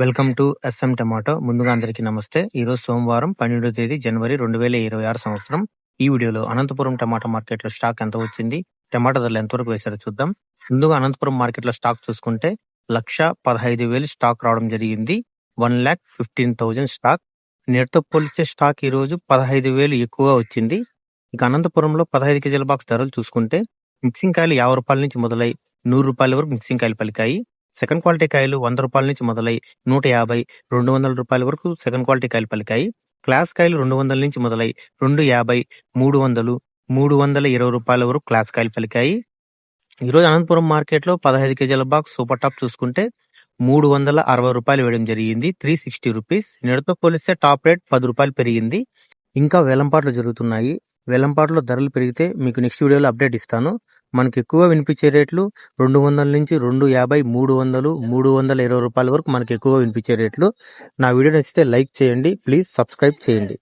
Welcome to S M tomato. ముందుగా అందరికీ నమస్తే. ఈరోజు సోమవారం పన్నెండో తేదీ జనవరి రెండు వేల ఇరవై ఆరు సంవత్సరం. ఈ వీడియోలో అనంతపురం టమాటా మార్కెట్లో స్టాక్ ఎంత వచ్చింది టమాటా ధరలు ఎంతవరకు వేశారో చూద్దాం. ముందుగా అనంతపురం మార్కెట్లో స్టాక్ చూసుకుంటే లక్ష పదహైదు వేలు స్టాక్ రావడం జరిగింది. One lakh fifteen thousand stock. నేటితో పోలిచే స్టాక్ ఈ రోజు పదహైదు వేలు ఎక్కువగా వచ్చింది. ఇక అనంతపురంలో పదహైదు కేజీల బాక్స్ ధరలు చూసుకుంటే మిక్సింగ్ కాయలు యాభై రూపాయల నుంచి మొదలై నూరు రూపాయల వరకు మిక్సింగ్ కాయలు పలికాయి. సెకండ్ క్వాలిటీ కాయలు వంద రూపాయల నుంచి మొదలై నూట యాభై రెండు వందల రూపాయల వరకు సెకండ్ క్వాలిటీ కాయలు పలికాయి. క్లాస్ కాయలు రెండు వందల నుంచి మొదలై రెండు యాభై మూడు వందలు మూడు వందల ఇరవై రూపాయల వరకు క్లాస్ కాయలు పలికాయి. ఈరోజు అనంతపురం మార్కెట్లో పదహైదు కేజీల బాక్స్ సూపర్ టాప్ చూసుకుంటే మూడు వందల అరవై రూపాయలు వేయడం జరిగింది. Three sixty rupees. నిడతో పోలిస్తే టాప్ రేట్ పది రూపాయలు పెరిగింది. ఇంకా వేలంపాట్లు జరుగుతున్నాయి. వేలంపాట్లో ధరలు పెరిగితే మీకు నెక్స్ట్ వీడియోలో అప్డేట్ ఇస్తాను. మనకి ఎక్కువ వినిపించే రేట్లు రెండు వందల నుంచి రెండు యాభై మూడు వందలు మూడు వందల ఇరవై రూపాయల వరకు మనకి ఎక్కువ వినిపించే రేట్లు. నా వీడియో నచ్చితే లైక్ చేయండి ప్లీజ్ సబ్స్క్రైబ్ చేయండి.